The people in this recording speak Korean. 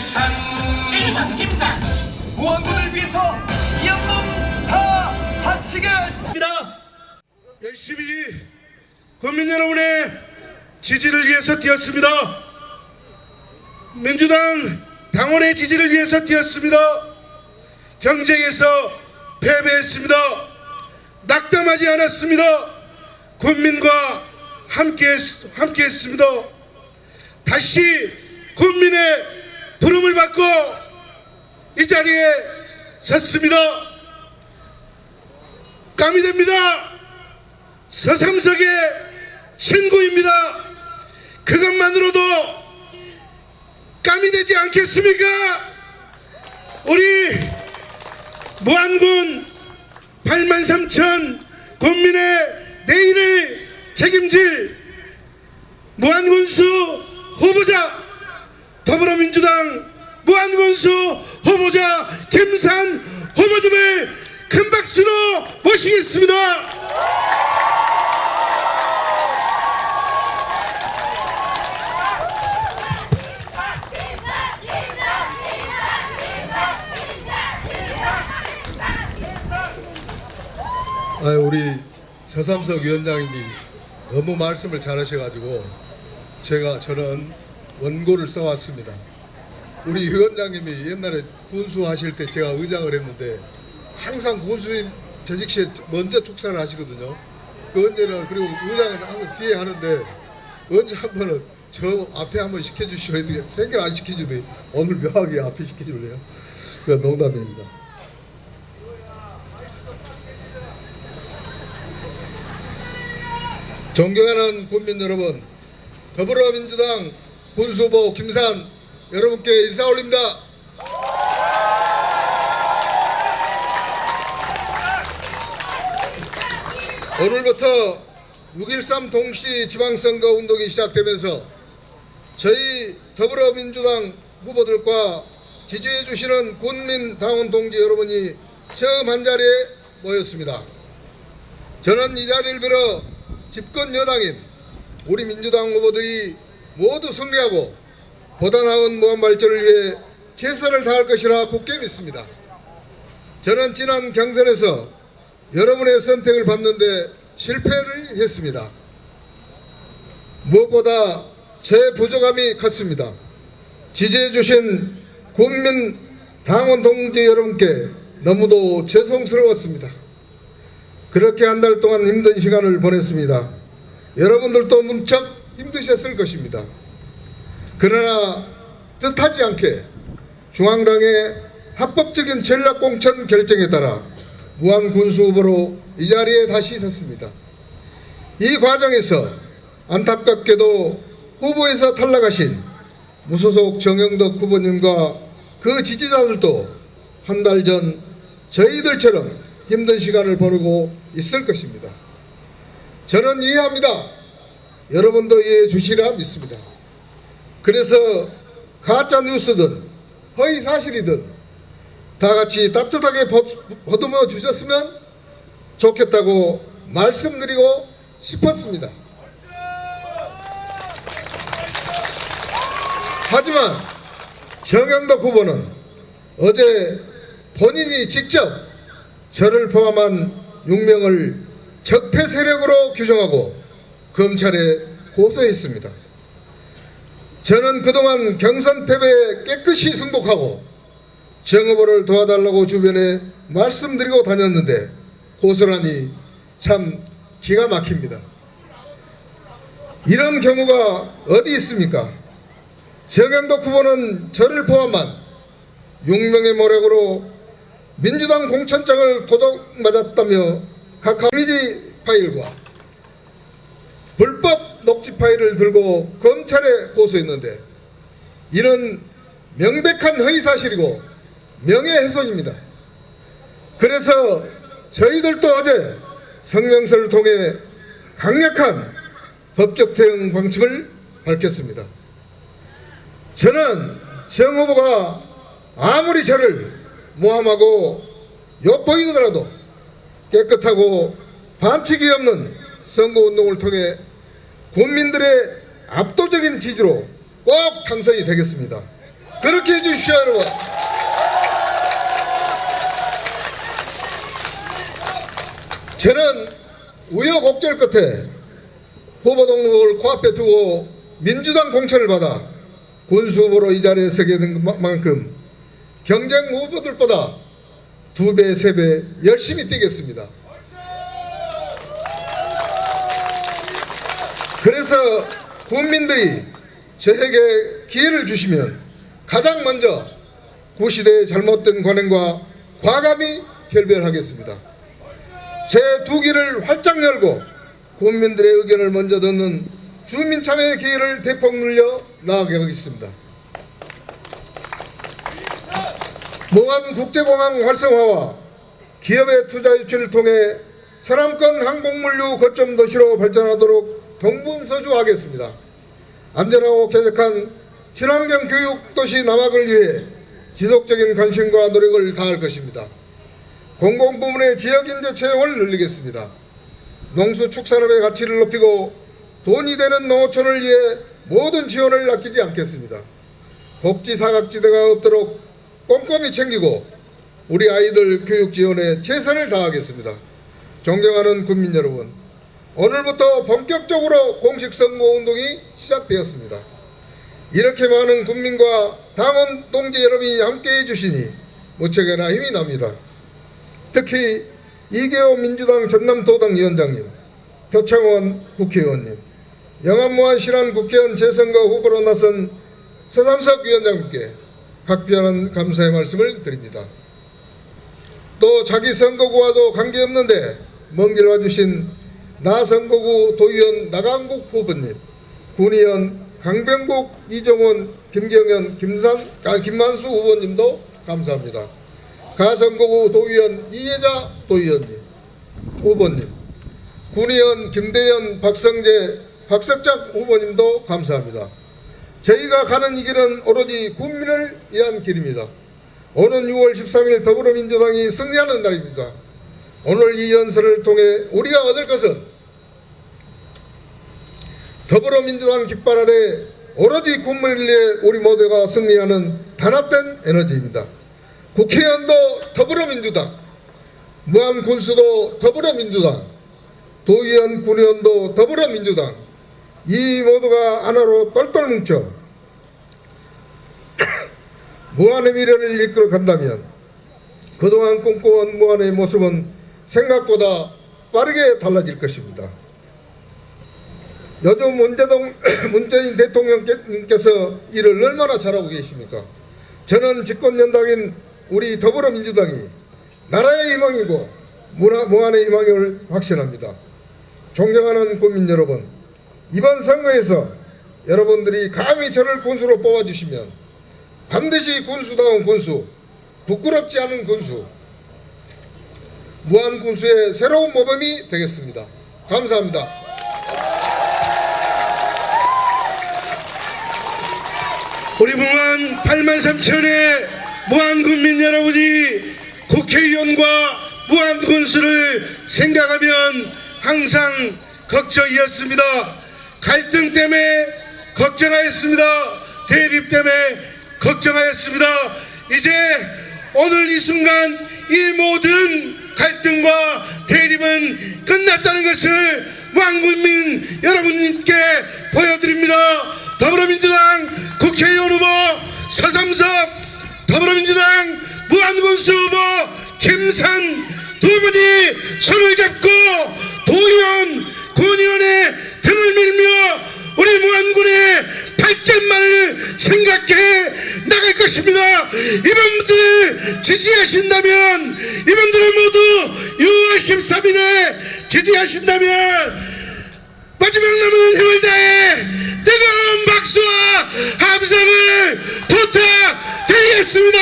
김산 일본 김산 무한군을 위해서 영웅 다 바치겠습니다. 열심히 국민 여러분의 지지를 위해서 뛰었습니다. 민주당 당원의 지지를 위해서 뛰었습니다. 경쟁에서 패배했습니다. 낙담하지 않았습니다. 국민과 함께 함께 했습니다. 다시 국민의 부름을 받고 이 자리에 섰습니다. 감이 됩니다. 서삼석의 신구입니다. 그것만으로도 감이 되지 않겠습니까? 우리 무안군 8만 3천 국민의 내일을 책임질 무안군수 후보자 더불어민주당 무안군수 후보자 김산 후보님을 큰 박수로 모시겠습니다. 아, 우리 서삼석 위원장님이 너무 말씀을 잘하셔가지고 제가 저는 원고를 써왔습니다. 우리 위원장님이 옛날에 군수 하실 때 제가 의장을 했는데 항상 군수인 재직 시에 먼저 축사를 하시거든요. 그 언제는 그리고 의장은 항상 뒤에 하는데 언제 한 번은 저 앞에 한번 시켜주시오 했는데 생결 안 시켜주더니 오늘 묘하게 앞에 시켜줄래요? 그 농담입니다. 존경하는 국민 여러분, 더불어민주당 군수보 김산 여러분께 인사 올립니다. 오늘부터 6.13 동시 지방선거 운동이 시작되면서 저희 더불어민주당 후보들과 지지해 주시는 국민 당원 동지 여러분이 처음 한 자리에 모였습니다. 저는 이 자리를 빌어 집권 여당인 우리 민주당 후보들이 모두 승리하고 보다 나은 무한 발전을 위해 최선을 다할 것이라 굳게 믿습니다. 저는 지난 경선에서 여러분의 선택을 받는데 실패를 했습니다. 무엇보다 제 부족함이 컸습니다. 지지해 주신 국민 당원 동지 여러분께 너무도 죄송스러웠습니다. 그렇게 한 달 동안 힘든 시간을 보냈습니다. 여러분들도 문척 힘드셨을 것입니다. 그러나 뜻하지 않게 중앙당의 합법적인 전략 공천 결정에 따라 무한 군수 후보로 이 자리에 다시 섰습니다. 이 과정에서 안타깝게도 후보에서 탈락하신 무소속 정영덕 후보님과 그 지지자들도 한 달 전 저희들처럼 힘든 시간을 보내고 있을 것입니다. 저는 이해합니다. 여러분도 이해해 주시리라 믿습니다. 그래서 가짜 뉴스든 허위 사실이든 다 같이 따뜻하게 보듬어 주셨으면 좋겠다고 말씀드리고 싶었습니다. 하지만 정영덕 후보는 어제 본인이 직접 저를 포함한 6명을 적폐 세력으로 규정하고 검찰에 고소했습니다. 저는 그동안 경선 패배에 깨끗이 승복하고 정 후보를 도와달라고 주변에 말씀드리고 다녔는데 고소라니 참 기가 막힙니다. 이런 경우가 어디 있습니까? 정영덕 후보는 저를 포함한 6명의 모략으로 민주당 공천장을 도둑 맞았다며 각하 이미지 파일과 불법 녹취 파일을 들고 검찰에 고소했는데 이는 명백한 허위사실이고 명예훼손입니다. 그래서 저희들도 어제 성명서를 통해 강력한 법적 대응 방침을 밝혔습니다. 저는 정 후보가 아무리 저를 모함하고 엿보이더라도 깨끗하고 반칙이 없는 선거운동을 통해 국민들의 압도적인 지지로 꼭 당선이 되겠습니다. 그렇게 해주십시오 여러분 저는 우여곡절 끝에 후보 등록을 코앞에 두고 민주당 공천을 받아 군수 후보로 이 자리에 서게 된 만큼 경쟁 후보들보다 두 배, 세 배 열심히 뛰겠습니다. 그래서 국민들이 저에게 기회를 주시면 가장 먼저 구시대의 잘못된 관행과 과감히 결별하겠습니다. 제 두 귀를 활짝 열고 국민들의 의견을 먼저 듣는 주민참여 기회를 대폭 늘려 나아가겠습니다. 무한 국제공항 활성화와 기업의 투자 유치를 통해 서남권 항공물류 거점 도시로 발전하도록 동분서주 하겠습니다. 안전하고 쾌적한 친환경 교육 도시 남학을 위해 지속적인 관심과 노력을 다할 것입니다. 공공부문의 지역인재 채용을 늘리겠습니다. 농수축산업의 가치를 높이고 돈이 되는 농어촌을 위해 모든 지원을 아끼지 않겠습니다. 복지 사각지대가 없도록 꼼꼼히 챙기고 우리 아이들 교육 지원에 최선을 다하겠습니다. 존경하는 국민 여러분, 오늘부터 본격적으로 공식 선거 운동이 시작되었습니다. 이렇게 많은 국민과 당원 동지 여러분이 함께해 주시니 무척이나 힘이 납니다. 특히 이계호 민주당 전남도당 위원장님, 표창원 국회의원님, 영암무한 신안 국회의원 재선거 후보로 나선 서삼석 위원장님께 각별한 감사의 말씀을 드립니다. 또 자기 선거구와도 관계없는데 먼 길 와주신 나 선거구 도의원 나강국 후보님, 군의원 강병국, 이정원, 김경현, 김산, 아, 김만수 후보님도 감사합니다. 가선거구 도의원 이혜자 도의원님, 후보님, 군의원 김대현, 박성재, 박석작 후보님도 감사합니다. 저희가 가는 이 길은 오로지 국민을 위한 길입니다. 오는 6월 13일 더불어민주당이 승리하는 날입니다. 오늘 이 연설을 통해 우리가 얻을 것은 더불어민주당 깃발 아래 오로지 국민을 위해 우리 모두가 승리하는 단합된 에너지입니다. 국회의원도 더불어민주당, 무한군수도 더불어민주당, 도의원, 군의원도 더불어민주당, 이 모두가 하나로 똘똘 뭉쳐 무한의 미래를 이끌어 간다면 그동안 꿈꿔온 무한의 모습은 생각보다 빠르게 달라질 것입니다. 요즘 문재동, 문재인 대통령께서 일을 얼마나 잘하고 계십니까? 저는 집권연당인 우리 더불어민주당이 나라의 희망이고 무한의 희망을 확신합니다. 존경하는 국민 여러분, 이번 선거에서 여러분들이 감히 저를 군수로 뽑아주시면 반드시 군수다운 군수, 부끄럽지 않은 군수, 무한 군수의 새로운 모범이 되겠습니다. 감사합니다. 우리 무한 8만 3천의 무한 국민 여러분이 국회의원과 무한 군수를 생각하면 항상 걱정이었습니다. 갈등 때문에 걱정하였습니다. 대립 때문에 걱정하였습니다. 이제 오늘 이 순간 이 모든 갈등과 대립은 끝났다는 것을 무한국민 여러분께 보여드립니다. 더불어민주당 국회의원 후보 서삼석 더불어민주당 무한군수 후보 김산 두 분이 손을 잡고 도의원 군의원의 등을 밀며 우리 무한군의 발전만을 생각해 나갈 것입니다. 이분들을 지지하신다면 이분들을 모두 6월 13일에 지지하신다면 마지막 남은 힘을 다해 뜨거운 박수와 함성을 부탁드리겠습니다.